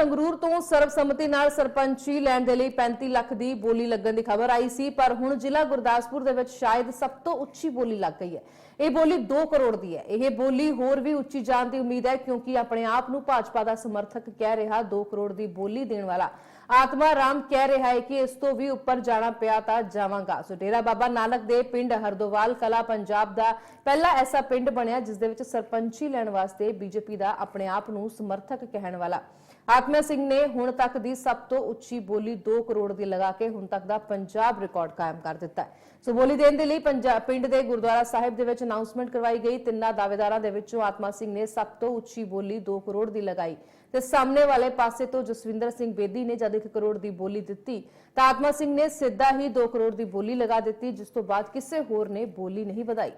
ਸੰਗਰੂਰ ਤੋਂ ਸਰਬਸੰਮਤੀ ਨਾਲ ਸਰਪੰਚੀ ਲੈਣ ਦੇ ਲਈ 35 ਲੱਖ ਦੀ ਬੋਲੀ ਲੱਗਣ ਦੀ ਖਬਰ ਆਈ ਸੀ, ਪਰ ਹੁਣ ਜ਼ਿਲ੍ਹਾ ਗੁਰਦਾਸਪੁਰ ਦੇ ਵਿੱਚ ਸ਼ਾਇਦ ਸਭ ਤੋਂ ਉੱਚੀ ਬੋਲੀ ਲੱਗ ਗਈ ਹੈ। ਇਹ ਬੋਲੀ 2 ਕਰੋੜ ਦੀ ਹੈ। ਇਹ ਬੋਲੀ ਹੋਰ ਵੀ ਉੱਚੀ ਜਾਣ ਦੀ ਉਮੀਦ ਹੈ, ਕਿਉਂਕਿ ਆਪਣੇ ਆਪ ਨੂੰ ਭਾਜਪਾ ਦਾ ਸਮਰਥਕ ਕਹਿ ਰਿਹਾ 2 ਕਰੋੜ ਦੀ ਬੋਲੀ ਦੇਣ ਵਾਲਾ। ਆਤਮਾ ਰਾਮ ਕਹਿ ਰਿਹਾ ਹੈ ਕਿ ਇਸ ਤੋਂ ਵੀ ਉੱਪਰ ਜਾਣਾ ਪਿਆ ਤਾਂ ਜਾਵਾਂਗਾ। ਸੋ ਡੇਰਾ ਬਾਬਾ ਨਾਨਕ ਦੇ ਪਿੰਡ ਹਰਦੋਵਾਲ ਕਲਾ ਪੰਜਾਬ ਦਾ ਪਹਿਲਾ ਐਸਾ ਪਿੰਡ ਬਣਿਆ, ਜਿਸ ਦੇ ਵਿੱਚ ਸਰਪੰਚੀ ਲੈਣ ਵਾਸਤੇ ਬੀਜੇਪੀ ਦਾ ਆਪਣੇ ਆਪ ਨੂੰ ਸਮਰਥਕ ਕਹਿਣ ਵਾਲਾ। ਆਤਮਾ ਸਿੰਘ ਨੇ ਹੁਣ ਤੱਕ ਦੀ ਸਭ ਤੋਂ ਉੱਚੀ ਬੋਲੀ 2 ਕਰੋੜ ਦੀ ਲਗਾ ਕੇ ਹੁਣ ਤੱਕ ਦਾ ਪੰਜਾਬ ਰਿਕਾਰਡ ਕਾਇਮ ਕਰ ਦਿੱਤਾ ਹੈ। ਸੋ ਬੋਲੀ ਦੇਣ ਦੇ ਲਈ ਪੰਜਾਬ ਪਿੰਡ ਦੇ ਗੁਰਦੁਆਰਾ ਸਾਹਿਬ ਦੇ ਵਿੱਚ ਅਨਾਉਂਸਮੈਂਟ ਕਰਵਾਈ ਗਈ। ਤਿੰਨਾਂ ਦਾਅਵੇਦਾਰਾਂ ਦੇ ਵਿੱਚੋਂ ਆਤਮਾ ਸਿੰਘ ਨੇ ਸਭ ਤੋਂ ਉੱਚੀ ਬੋਲੀ 2 ਕਰੋੜ ਦੀ ਲਗਾਈ। ਤੇ ਸਾਹਮਣੇ ਵਾਲੇ ਪਾਸੇ ਤੋਂ ਜਸਵਿੰਦਰ ਸਿੰਘ ਬੇਦੀ ਨੇ ਜਦ 1 ਕਰੋੜ ਦੀ ਬੋਲੀ ਦਿੱਤੀ, ਤਾਂ ਆਤਮਾ ਸਿੰਘ ਨੇ ਸਿੱਧਾ ਹੀ 2 ਕਰੋੜ ਦੀ ਬੋਲੀ ਲਗਾ ਦਿੱਤੀ, ਜਿਸ ਤੋਂ ਬਾਅਦ ਕਿਸੇ ਹੋਰ ਨੇ ਬੋਲੀ ਨਹੀਂ ਵਧਾਈ।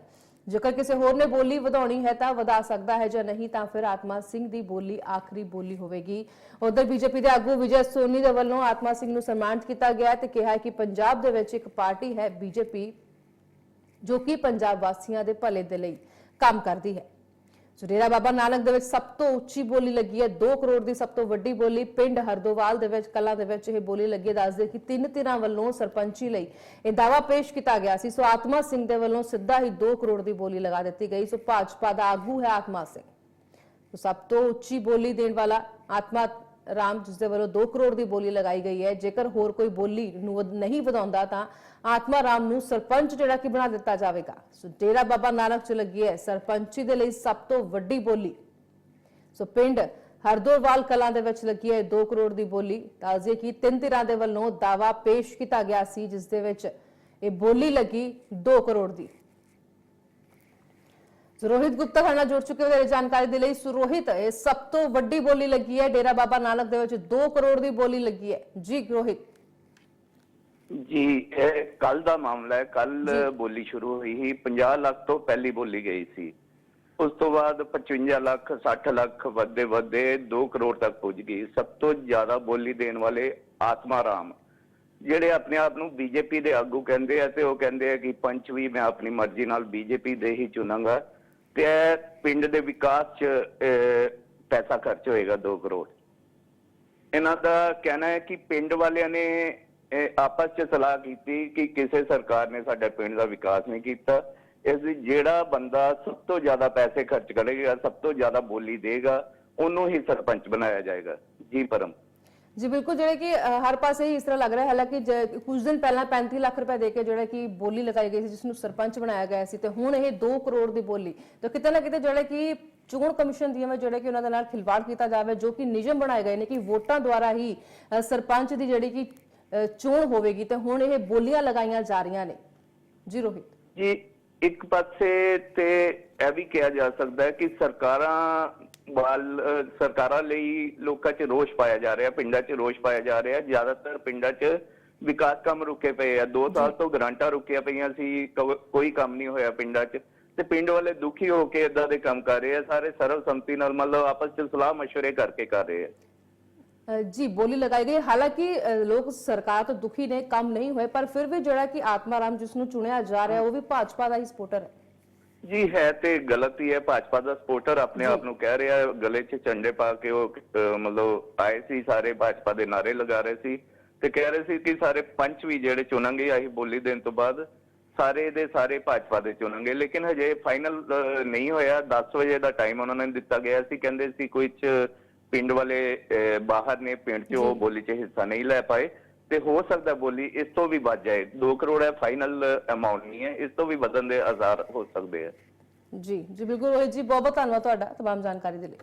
ਜੇਕਰ ਕਿਸੇ ਹੋਰ ਨੇ ਬੋਲੀ ਵਧਾਉਣੀ ਹੈ ਤਾਂ ਵਧਾ ਸਕਦਾ ਹੈ, ਜਾਂ ਨਹੀਂ ਤਾਂ ਫਿਰ ਆਤਮਾ ਸਿੰਘ ਦੀ ਬੋਲੀ ਆਖਰੀ ਬੋਲੀ ਹੋਵੇਗੀ। ਉਧਰ ਬੀਜੇਪੀ ਦੇ ਆਗੂ ਵਿਜੇ ਸੋਨੀ ਦੇ ਵੱਲੋਂ ਆਤਮਾ ਸਿੰਘ ਨੂੰ ਸਨਮਾਨਿਤ ਕੀਤਾ ਗਿਆ ਤੇ ਕਿਹਾ ਕਿ ਪੰਜਾਬ ਦੇ ਵਿੱਚ ਇੱਕ ਪਾਰਟੀ ਹੈ ਬੀਜੇਪੀ, ਜੋ ਕਿ ਪੰਜਾਬ ਵਾਸੀਆਂ ਦੇ ਭਲੇ ਦੇ ਲਈ ਕੰਮ ਕਰਦੀ ਹੈ। ਸੋ ਬਾਬਾ ਨਾਨਕ ਦੇ ਵਿੱਚ ਸਭ ਤੋਂ ਉੱਚੀ ਬੋਲੀ ਲੱਗੀ ਹੈ 2 ਕਰੋੜ ਦੀ ਸਭ ਤੋਂ ਵੱਡੀ ਬੋਲੀ ਪਿੰਡ ਹਰਦੋਵਾਲ ਦੇ ਵਿੱਚ, ਕਲਾ ਦੇ ਵਿੱਚ ਇਹ ਬੋਲੀ ਲੱਗੀ ਹੈ, ਦੱਸਦੇ ਕਿ ਤਿੰਨ ਧਿਰਾਂ ਵੱਲੋਂ ਸਰਪੰਚੀ ਲਈ ਇਹ ਦਾਵਾ ਪੇਸ਼ ਕੀਤਾ ਗਿਆ ਸੀ। ਸੋ ਆਤਮਾ ਸਿੰਘ ਦੇ ਵੱਲੋਂ ਸਿੱਧਾ ਹੀ 2 ਕਰੋੜ ਦੀ ਬੋਲੀ ਲਗਾ ਦਿੱਤੀ ਗਈ। ਸੋ ਭਾਜਪਾ ਦਾ ਆਗੂ ਹੈ ਆਤਮਾ ਸਿੰਘ। ਸੋ ਸਭ ਤੋਂ ਉੱਚੀ ਬੋਲੀ ਦੇਣ ਵਾਲਾ ਆਤਮਾ ਰਾਮ ਜਿਸ ਦੇ ਵੱਲੋਂ 2 ਕਰੋੜ ਦੀ ਬੋਲੀ ਲਗਾਈ ਗਈ ਹੈ। ਜੇਕਰ ਹੋਰ ਕੋਈ ਬੋਲੀ ਨੂੰ ਨਹੀਂ ਵਧਾਉਂਦਾ ਤਾਂ ਆਤਮਾ ਰਾਮ ਨੂੰ ਸਰਪੰਚ ਜਿਹੜਾ ਕਿ ਬਣਾ ਦਿੱਤਾ ਜਾਵੇਗਾ। ਸੋ ਡੇਰਾ ਬਾਬਾ ਨਾਨਕ ਚ ਲੱਗੀ ਹੈ ਸਰਪੰਚੀ ਦੇ ਲਈ ਸਭ ਤੋਂ ਵੱਡੀ ਬੋਲੀ। ਸੋ ਪਿੰਡ ਹਰਦੋਵਾਲ ਕਲਾਂ ਦੇ ਵਿੱਚ ਲੱਗੀ ਹੈ 2 ਕਰੋੜ ਦੀ ਬੋਲੀ। ਤਾਜ਼ੇ ਕੀ ਤਿੰਨ ਧਿਰਾਂ ਦੇ ਵੱਲੋਂ ਦਾਵਾ ਪੇਸ਼ ਕੀਤਾ ਗਿਆ ਸੀ, ਜਿਸ ਦੇ ਵਿੱਚ ਇਹ ਬੋਲੀ ਲੱਗੀ 2 ਕਰੋੜ ਦੀ। ਰੋਹਿਤ ਗੁਪਤਾ ਸਾਡੇ ਨਾਲ ਜੁੜ ਚੁੱਕੇ ਹੋ ਜਾਣਕਾਰੀ ਦੇ ਲਈ ਸੋ ਰੋਹਿਤ ਇਹ ਸਭ ਤੋਂ ਵੱਡੀ ਬੋਲੀ ਲੱਗੀ ਹੈ। ਡੇਰਾ ਬਾਬਾ ਨਾਨਕ ਦੇ ਵਿੱਚ 2 ਕਰੋੜ ਦੀ ਬੋਲੀ ਲੱਗੀ ਹੈ। ਜੀ ਰੋਹਿਤ। ਜੀ ਇਹ ਕੱਲ ਦਾ ਮਾਮਲਾ ਹੈ। ਕੱਲ ਬੋਲੀ ਸ਼ੁਰੂ ਹੋਈ ਸੀ। 50 ਲੱਖ ਤੋਂ ਪਹਿਲੀ ਬੋਲੀ ਗਈ ਸੀ। ਉਸ ਤੋਂ ਬਾਅਦ 55 ਲੱਖ 60 ਲੱਖ ਵੱਧਦੇ ਵੱਧਦੇ 2 ਕਰੋੜ ਤੱਕ ਪਹੁੰਚ ਗਈ। ਸਭ ਤੋਂ ਜ਼ਿਆਦਾ ਬੋਲੀ ਦੇਣ ਵਾਲੇ ਆਤਮਾ ਰਾਮ। ਜਿਹੜੇ ਆਪਣੇ ਆਪ ਨੂੰ ਬੀਜੇਪੀ ਦੇ ਆਗੂ ਕਹਿੰਦੇ ਆ ਤੇ ਉਹ ਕਹਿੰਦੇ ਆ ਕਿ ਪੰਚ ਵੀ ਮੈਂ ਆਪਣੀ ਮਰਜ਼ੀ ਨਾਲ ਬੀਜੇਪੀ ਦੇ ਹੀ ਚੁਣਾਂਗਾ। ਤੇ ਇਹ ਪਿੰਡ ਦੇ ਵਿਕਾਸ 'ਚ ਅਹ, ਪੈਸਾ ਖਰਚ ਹੋਏਗਾ 2 ਕਰੋੜ। ਇਹਨਾਂ ਦਾ ਕਹਿਣਾ ਹੈ ਕਿ ਪਿੰਡ ਵਾਲਿਆਂ ਨੇ ਇਹ, ਆਪਸ 'ਚ ਸਲਾਹ ਕੀਤੀ ਕਿ ਕਿਸੇ ਸਰਕਾਰ ਨੇ ਸਾਡੇ ਪਿੰਡ ਦਾ ਵਿਕਾਸ ਨਹੀਂ ਕੀਤਾ। ਇਸ ਲਈ ਜਿਹੜਾ ਬੰਦਾ ਸਭ ਤੋਂ ਜ਼ਿਆਦਾ ਪੈਸੇ ਖਰਚ ਕਰੇਗਾ ਸਭ ਤੋਂ ਜ਼ਿਆਦਾ ਬੋਲੀ ਦੇਗਾ ਉਹਨੂੰ ਹੀ ਸਰਪੰਚ ਬਣਾਇਆ ਜਾਏਗਾ। ਜੀ ਪਰਮ। ਜੀ, ਬਿਲਕੁਲ, ਜਿਹੜੇ ਕਿ ਹਰ ਪਾਸੇ ਹੀ ਇਸ ਤਰ੍ਹਾਂ ਲੱਗ ਰਿਹਾ ਹਾਲਾਂਕਿ ਕੁਝ ਦਿਨ ਪਹਿਲਾਂ 35 ਲੱਖ ਰੁਪਏ ਦੇ ਕੇ ਜਿਹੜਾ ਕਿ ਬੋਲੀ ਲਗਾਈ ਗਈ ਸੀ, ਜਿਸ ਨੂੰ ਸਰਪੰਚ ਬਣਾਇਆ ਗਿਆ ਸੀ, ਤੇ ਹੁਣ ਇਹ 2 ਕਰੋੜ ਦੀ ਬੋਲੀ। ਤੇ ਕਿਤੇ ਨਾ ਕਿਤੇ ਜਿਹੜਾ ਕਿ ਚੋਣ ਕਮਿਸ਼ਨ ਦੀਆਂ ਜਿਹੜੇ ਕਿ ਉਹਨਾਂ ਦੇ ਨਾਲ ਖਿਲਵਾੜ ਕੀਤਾ ਜਾਵੇ, ਜੋ ਕਿ ਨਿਯਮ ਬਣਾਏ ਗਏ ਨੇ ਕਿ ਵੋਟਾਂ ਦੁਆਰਾ ਹੀ ਸਰਪੰਚ ਦੀ ਜਿਹੜੀ ਕਿ ਚੋਣ ਹੋਵੇਗੀ, ਤੇ ਹੁਣ ਇਹ ਬੋਲੀਆਂ ਲਗਾਈਆਂ ਜਾ ਰਹੀਆਂ ਨੇ। ਜੀ, ਰੋਹਿਤ। ਜੀ ਇੱਕ ਪਾਸੇ ਤੇ ਇਹ ਵੀ ਕਿਹਾ ਜਾ ਸਕਦਾ ਹੈ ਕਿ ਸਰਕਾਰਾਂ ਵੱਲ ਅਹ, ਸਰਕਾਰਾਂ ਲਈ ਲੋਕਾਂ 'ਚ ਰੋਸ਼ ਪਾਇਆ ਜਾ ਰਿਹਾ ਪਿੰਡਾਂ 'ਚ ਰੋਸ਼ ਪਾਇਆ ਜਾ ਰਿਹਾ ਜ਼ਿਆਦਾਤਰ ਪਿੰਡਾਂ 'ਚ ਵਿਕਾਸ ਕੰਮ ਰੁਕੇ ਪਏ ਆ 2 ਸਾਲ ਤੋਂ ਗ੍ਰਾਂਟਾਂ ਰੁਕੀਆਂ ਪਈਆਂ ਸੀ ਕਵ- ਕੋਈ ਕੰਮ ਨਹੀਂ ਹੋਇਆ ਪਿੰਡਾਂ 'ਚ ਤੇ ਪਿੰਡ ਵਾਲੇ ਦੁਖੀ ਹੋ ਕੇ ਇਦਾਂ ਦੇ ਕੰਮ ਕਰ ਰਹੇ ਆ ਸਾਰੇ ਸਰਵਸੰਮਤੀ ਨਾਲ ਮਤਲਬ ਆਪਸ 'ਚ ਸਲਾਹ مشورے ਕਰਕੇ ਕਰ ਰਹੇ ਆ ਅ, ਜੀ ਬੋਲੀ ਲਗਾਈ ਗਈ। ਹਾਲਾਂਕਿ ਲੋਕ ਸਰਕਾਰ ਤੋਂ ਦੁਖੀ ਨੇ ਕੰਮ ਨਹੀਂ ਹੋਏ ਪਰ ਫਿਰ ਵੀ ਜਿਹੜਾ ਕਿ ਆਤਮਾ ਰਾਮ ਜਿਸ ਨੂੰ ਚੁਣਿਆ ਜਾ ਰਿਹਾ ਉਹ ਵੀ ਭਾਜਪਾ ਦਾ ਹੀ ਸਪੋਰਟਰ ਹੈ। ਜੀ ਹੈ ਤੇ ਗਲਤ ਹੀ ਹੈ। ਭਾਜਪਾ ਦਾ ਸਪੋਰਟਰ ਆਪਣੇ ਆਪ ਨੂੰ ਕਹਿ ਰਿਹਾ ਗਲੇ 'ਚ ਝੰਡੇ ਪਾ ਕੇ ਉਹ ਮਤਲਬ ਆਏ ਸੀ ਸਾਰੇ ਭਾਜਪਾ ਦੇ ਨਾਰੇ ਲਗਾ ਰਹੇ ਸੀ ਤੇ ਕਹਿ ਰਹੇ ਸੀ ਕਿ ਸਾਰੇ ਪੰਚ ਵੀ ਜਿਹੜੇ ਚੁਣਾਂਗੇ ਆਹੀ ਬੋਲੀ ਦੇਣ ਤੋਂ ਬਾਅਦ ਸਾਰੇ ਦੇ ਸਾਰੇ ਭਾਜਪਾ ਦੇ ਚੁਣਾਂਗੇ ਲੇਕਿਨ ਹਜੇ ਫਾਈਨਲ ਨਹੀਂ ਹੋਇਆ। 10 ਵਜੇ ਦਾ ਟਾਈਮ ਉਹਨਾਂ ਨੇ ਦਿੱਤਾ ਗਿਆ ਸੀ। ਕਹਿੰਦੇ ਸੀ ਕੁਝ ਪਿੰਡ ਵਾਲੇ ਬਾਹਰ ਨੇ ਪਿੰਡ 'ਚ ਉਹ ਬੋਲੀ 'ਚ ਹਿੱਸਾ ਨਹੀਂ ਲੈ ਪਾਏ ਤੇ ਹੋ ਸਕਦਾ ਬੋਲੀ ਇਸ ਤੋਂ ਵੀ ਵੱਧ ਜਾਏ। 2 ਕਰੋੜ ਹੈ ਫਾਈਨਲ ਅਮਾਉਂਟ ਨਹੀਂ ਹੈ ਇਸ ਤੋਂ ਵੀ ਵਧਣ ਦੇ ਆਜ਼ਾਰ ਹੋ ਸਕਦੇ ਆ। ਜੀ ਜੀ ਬਿਲਕੁਲ ਰੋਹਿਤ ਜੀ ਬਹੁਤ ਬਹੁਤ ਧੰਨਵਾਦ ਤੁਹਾਡਾ ਤਮਾਮ ਜਾਣਕਾਰੀ ਦੇ ਲਈ।